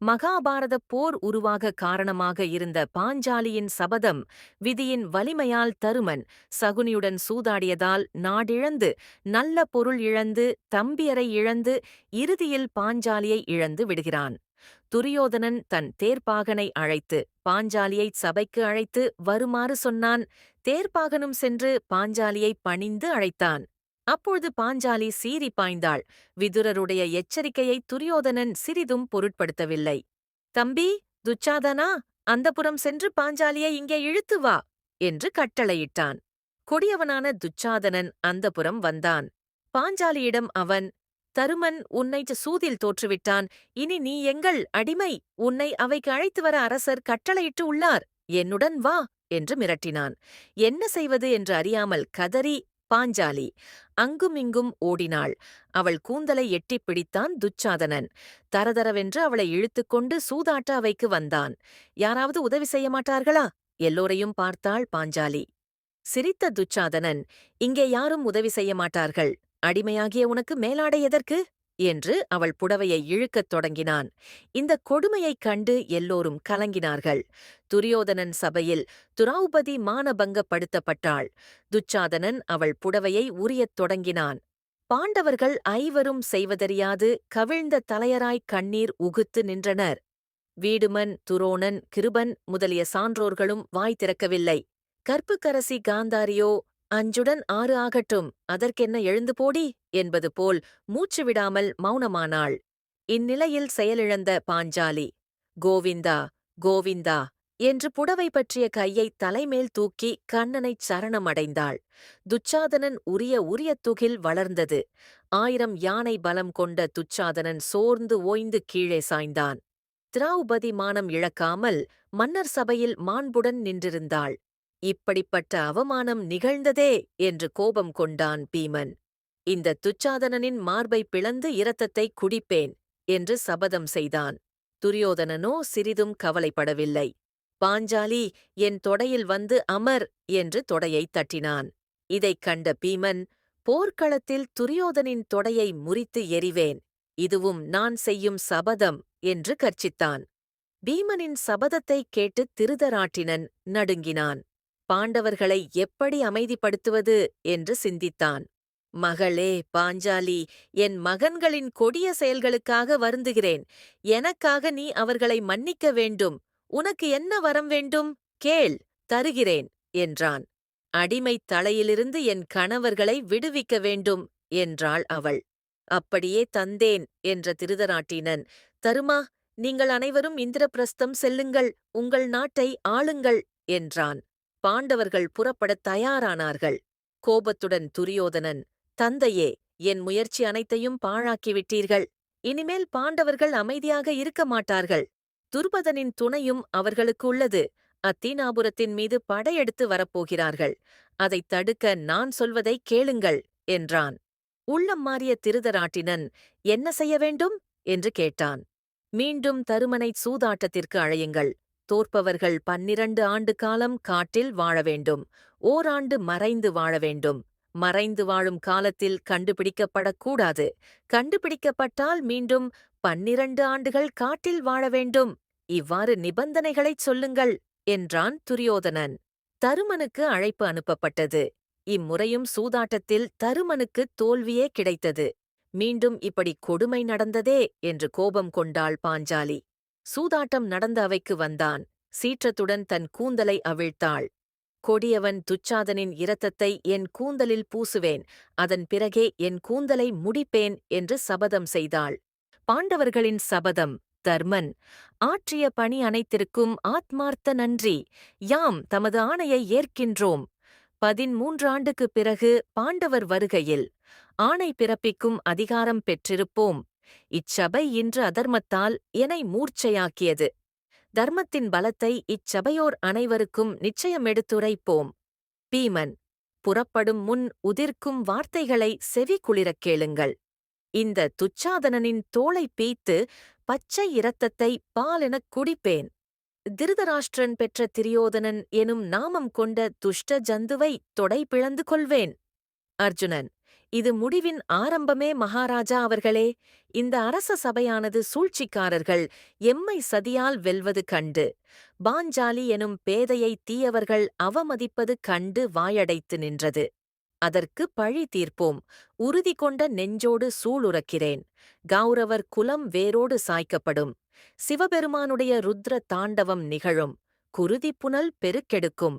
மகாபாரத போர் உருவாக காரணமாக இருந்த பாஞ்சாலியின் சபதம் விதியின் வலிமையால் தருமன். சகுனியுடன் சூதாடியதால் நாடிழந்து நல்ல பொருள் இழந்து தம்பியரை இழந்து இறுதியில் பாஞ்சாலியை இழந்து விடுகிறான். துரியோதனன் தன் தேர்ப்பாகனை அழைத்து பாஞ்சாலியை சபைக்கு அழைத்து வருமாறு சொன்னான். தேர்ப்பாகனும் சென்று பாஞ்சாலியை பணிந்து அழைத்தான். அப்பொழுது பாஞ்சாலி சீறி பாய்ந்தாள். விதுரருடைய எச்சரிக்கையை துரியோதனன் சிறிதும் பொருட்படுத்தவில்லை. தம்பி துச்சாதனா? அந்தப்புறம் சென்று பாஞ்சாலியை இங்கே இழுத்து வா! என்று கட்டளையிட்டான். கொடியவனான துச்சாதனன் அந்தப்புறம் வந்தான். பாஞ்சாலியிடம் அவன் தருமன் உன்னை சூதில் தோற்றுவிட்டான். இனி நீ எங்கள் அடிமை. உன்னை அவைக்கு அழைத்து வர அரசர் கட்டளையிட்டு உள்ளார். என்னுடன் வா! என்று மிரட்டினான். என்ன செய்வது? என்று அறியாமல் கதறி பாஞ்சாலி. அங்குமிங்கும் ஓடினாள். அவள் கூந்தலை எட்டிப் பிடித்தான் துச்சாதனன். தரதரவென்று அவளை இழுத்துக்கொண்டு சூதாட்ட அவைக்கு வந்தான். யாராவது உதவி செய்ய மாட்டார்களா? எல்லோரையும் பார்த்தாள் பாஞ்சாலி. சிரித்த துச்சாதனன் இங்கே யாரும் உதவி செய்ய மாட்டார்கள். அடிமையாகிய உனக்கு மேலாடை எதற்கு? என்று அவள் புடவையை இழுக்கத் தொடங்கினான். இந்த கொடுமையைக் கண்டு எல்லோரும் கலங்கினார்கள். துரியோதனன் சபையில் துராவுபதி மானபங்கப்படுத்தப்பட்டாள். துச்சாதனன் அவள் புடவையை உரியத் தொடங்கினான். பாண்டவர்கள் ஐவரும் செய்வதறியாது கவிழ்ந்த தலையராய் கண்ணீர் உகுத்து நின்றனர். வீடுமன் துரோணன் கிருபன் முதலிய சான்றோர்களும் வாய் திறக்கவில்லை. கற்புக்கரசி காந்தாரியோ அஞ்சுடன் ஆறு ஆகட்டும் அதற்கென்ன எழுந்து போடி? என்பது போல் மூச்சு விடாமல் மௌனமானாள். இந்நிலையில் செயலிழந்த பாஞ்சாலி கோவிந்தா கோவிந்தா என்று புடவை பற்றிய கையை தலைமேல் தூக்கி கண்ணனைச் சரணமடைந்தாள். துச்சாதனன் உரிய உரிய துகில் வளர்ந்தது. ஆயிரம் யானை பலம் கொண்ட துச்சாதனன் சோர்ந்து ஓய்ந்து கீழே சாய்ந்தான். திராவுபதி மானம் இழக்காமல் மன்னர் சபையில் மாண்புடன் நின்றிருந்தாள். இப்படிப்பட்ட அவமானம் நிகழ்ந்ததே என்று கோபம் கொண்டான் பீமன். இந்த துச்சாதனனின் மார்பை பிளந்து இரத்தத்தை குடிப்பேன் என்று சபதம் செய்தான். துரியோதனனோ சிறிதும் கவலைப்படவில்லை. பாஞ்சாலி என் தொடையில் வந்து அமர் என்று தொடையைத் தட்டினான். இதைக் கண்ட பீமன் போர்க்களத்தில் துரியோதனின் தொடையை முறித்து எறிவேன் இதுவும் நான் செய்யும் சபதம் என்று கர்ச்சித்தான். பீமனின் சபதத்தைக் கேட்டு திருதராட்டினன் நடுங்கினான். பாண்டவர்களை எப்படி அமைதிப்படுத்துவது என்று சிந்தித்தான். மகளே பாஞ்சாலி என் மகன்களின் கொடிய செயல்களுக்காக வருந்துகிறேன். எனக்காக நீ அவர்களை மன்னிக்க வேண்டும். உனக்கு என்ன வரம் வேண்டும்? கேள் தருகிறேன் என்றான். அடிமைத் தலையிலிருந்து என் கணவர்களை விடுவிக்க வேண்டும் என்றாள் அவள். அப்படியே தந்தேன் என்ற திருதராட்டினன் தருமா நீங்கள் அனைவரும் இந்திரபிரஸ்தம் செல்லுங்கள் உங்கள் நாட்டை ஆளுங்கள் என்றான். பாண்டவர்கள் புறப்படத் தயாரானார்கள். கோபத்துடன் துரியோதனன் தந்தையே என் முயற்சி அனைத்தையும் பாழாக்கிவிட்டீர்கள் இனிமேல் பாண்டவர்கள் அமைதியாக இருக்க மாட்டார்கள். துர்பதனின் துணையும் அவர்களுக்கு உள்ளது. அத்தீனாபுரத்தின் மீது படையெடுத்து வரப்போகிறார்கள். அதைத் தடுக்க நான் சொல்வதை கேளுங்கள் என்றான். உள்ளம் மாறிய திருதராட்டினன் என்ன செய்ய வேண்டும்? என்று கேட்டான். மீண்டும் தருமனை சூதாட்டத்திற்கு அழையுங்கள். தோற்பவர்கள் பன்னிரண்டு ஆண்டு காலம் காட்டில் வாழ வேண்டும். ஓராண்டு மறைந்து வாழ வேண்டும். மறைந்து வாழும் காலத்தில் கண்டுபிடிக்கப்படக்கூடாது. கண்டுபிடிக்கப்பட்டால் மீண்டும் பன்னிரண்டு ஆண்டுகள் காட்டில் வாழ வேண்டும். இவ்வாறு நிபந்தனைகளைச் சொல்லுங்கள் என்றான் துரியோதனன். தருமனுக்கு அழைப்பு அனுப்பப்பட்டது. இம்முறையும் சூதாட்டத்தில் தருமனுக்கு தோல்வியே கிடைத்தது. மீண்டும் இப்படி கொடுமை நடந்ததே என்று கோபம் கொண்டாள் பாஞ்சாலி. சூதாட்டம் நடந்த அவைக்கு வந்தான். சீற்றத்துடன் தன் கூந்தலை அவிழ்த்தாள். கொடியவன் துச்சாதனின் இரத்தத்தை என் கூந்தலில் பூசுவேன். அதன் பிறகே என் கூந்தலை முடிப்பேன் என்று சபதம் செய்தாள். பாண்டவர்களின் சபதம் தர்மன் ஆற்றிய பணி அனைத்திற்கும் ஆத்மார்த்த நன்றி. யாம் தமது ஆணையை ஏற்கின்றோம். பதின்மூன்றாண்டுக்குப் பிறகு பாண்டவர் வருகையில் ஆணை பிறப்பிக்கும் அதிகாரம் பெற்றிருப்போம். இச்சபை இன்று அதர்மத்தால் என்னை மூர்ச்சையாக்கியது. தர்மத்தின் பலத்தை இச்சபையோர் அனைவருக்கும் நிச்சயமெடுத்துரைப்போம் பீமன் புறப்படும் முன் உதிர்க்கும் வார்த்தைகளை செவி குளிரக் கேளுங்கள். இந்த துச்சாதனனின் தோளை பீய்த்து பச்சை இரத்தத்தை பாலெனக் குடிப்பேன். திருதராஷ்டிரன் பெற்ற திரியோதனன் எனும் நாமம் கொண்ட துஷ்ட ஜந்துவை தொடை பிளந்து கொள்வேன். அர்ஜுனன் இது முடிவின் ஆரம்பமே மகாராஜா அவர்களே. இந்த அரச சபையானது சூழ்ச்சிக்காரர்கள் எம்மை சதியால் வெல்வது கண்டு. பாஞ்சாலி எனும் பேதையை தீயவர்கள் அவமதிப்பது கண்டு வாயடைத்து நின்றது. அதற்கு பழி தீர்ப்போம். உறுதி கொண்ட நெஞ்சோடு சூளுரக்கிறேன் கௌரவர் குலம் வேரோடு சாய்க்கப்படும். சிவபெருமானுடைய ருத்ர தாண்டவம் நிகழும். குருதி புனல் பெருக்கெடுக்கும்.